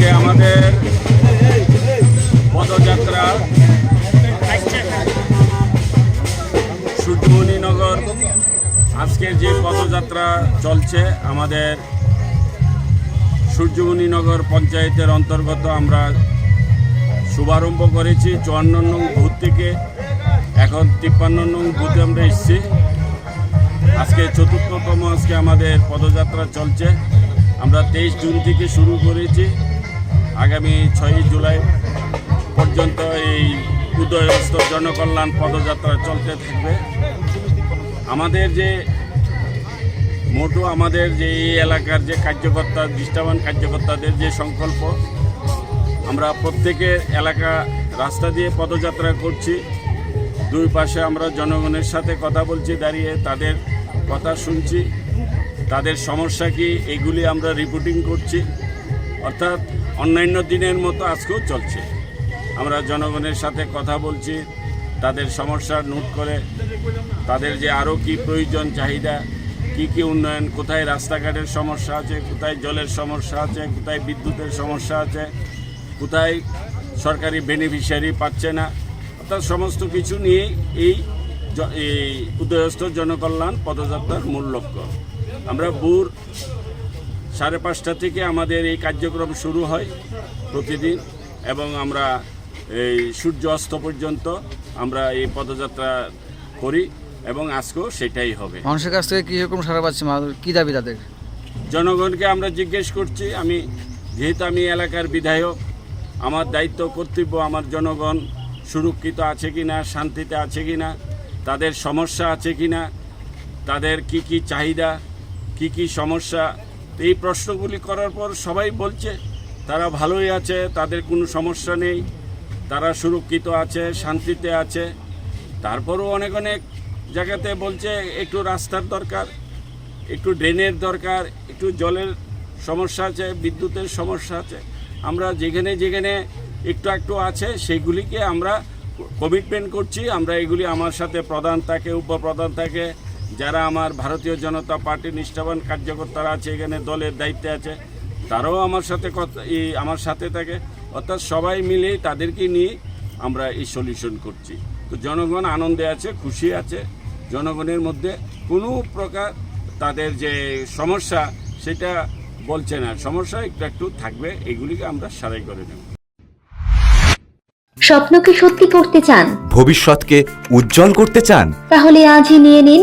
আজকে আমাদের পদযাত্রা সূর্যমণিনগর আজকের যে পদযাত্রা চলছে, আমাদের সূর্যমণিনগর পঞ্চায়েতের অন্তর্গত আমরা শুভারম্ভ করেছি, চুয়ান্ন নং বুথ থেকে এখন তিপ্পান্ন নং বুথে আমরা এসেছি। আজকে চতুর্থতম আজকে আমাদের পদযাত্রা চলছে। আমরা তেইশ জুন থেকে শুরু করেছি। আগামী ছয়ই জুলাই পর্যন্ত এই উদয়স্ত জনকল্যাণ পদযাত্রা চলতে থাকবে। আমাদের যে মোটো আমাদের যে এই এলাকার যে কার্যকর্তা, দৃষ্টাবান কার্যকর্তাদের যে সংকল্প, আমরা প্রত্যেকের এলাকা রাস্তা দিয়ে পদযাত্রা করছি। দুই পাশে আমরা জনগণের সাথে কথা বলছি, দাঁড়িয়ে তাদের কথা শুনছি। তাদের সমস্যা কি, এগুলি আমরা রিপোর্টিং করছি। অর্থাৎ অন্যান্য দিনের মতো আজকেও চলছে। আমরা জনগণের সাথে কথা বলছি, তাদের সমস্যা নোট করে, তাদের যে আরও কি প্রয়োজন, চাহিদা, কি কি উন্নয়ন, কোথায় রাস্তাঘাটের সমস্যা আছে, কোথায় জলের সমস্যা আছে, কোথায় বিদ্যুতের সমস্যা আছে, কোথায় সরকারি বেনিফিশিয়ারি পাচ্ছে না, অর্থাৎ সমস্ত কিছু নিয়ে এই উদয়স্থ জনকল্যাণ পদযাত্রার মূল লক্ষ্য। আমরা বুর সাড়ে পাঁচটা থেকে আমাদের এই কার্যক্রম শুরু হয় প্রতিদিন এবং আমরা এই সূর্য অস্ত পর্যন্ত আমরা এই পদযাত্রা করি এবং আজকেও সেটাই হবে। মানুষের কাছ থেকে কীরকম সারা পাচ্ছে কি দাবি তাদের? জনগণকে আমরা জিজ্ঞেস করছি আমি যেহেতু আমি এলাকার বিধায়ক আমার দায়িত্ব কর্তব্য আমার জনগণ সুরক্ষিত আছে কি না শান্তিতে আছে কি না তাদের সমস্যা আছে কি না তাদের কি কি চাহিদা কি কি সমস্যা এই প্রশ্নগুলি করার পর সবাই বলছে, তারা ভালোই আছে, তাদের কোনো সমস্যা নেই, তারা সুরক্ষিত আছে, শান্তিতে আছে। তারপরও অনেক অনেক জায়গাতে বলছে, একটু রাস্তার দরকার, একটু ড্রেনের দরকার, একটু জলের সমস্যা আছে, বিদ্যুতের সমস্যা আছে। আমরা যেখানে যেখানে একটু একটু আছে, সেগুলিকে আমরা কমিটমেন্ট করছি। আমরা এগুলি আমার সাথে প্রধান থাকে, উপপ্রধান থাকে যারা আমার ভারতীয় জনতা পার্টির নিষ্ঠাবান কার্যকর্তারা আছে এখানে দলের দায়িত্বে আছে তারাও আমার সাথে কথা এই আমার সাথে থাকে। অর্থাৎ সবাই মিলে তাদেরকে নিয়ে আমরা এই সলিউশন করছি। তো জনগণ আনন্দে আছে খুশি আছে। জনগণের মধ্যে কোনো প্রকার তাদের যে সমস্যা সেটা বলছে না। সমস্যা একটু একটু থাকবে এগুলিকে আমরা সারাই করে নেব। স্বপ্নকে সত্যি করতে চান? ভবিষ্যৎকে উজ্জ্বল করতে চান? তাহলে আজই নিয়ে নিন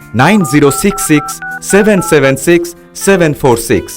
nine zero six six seven seven six seven four six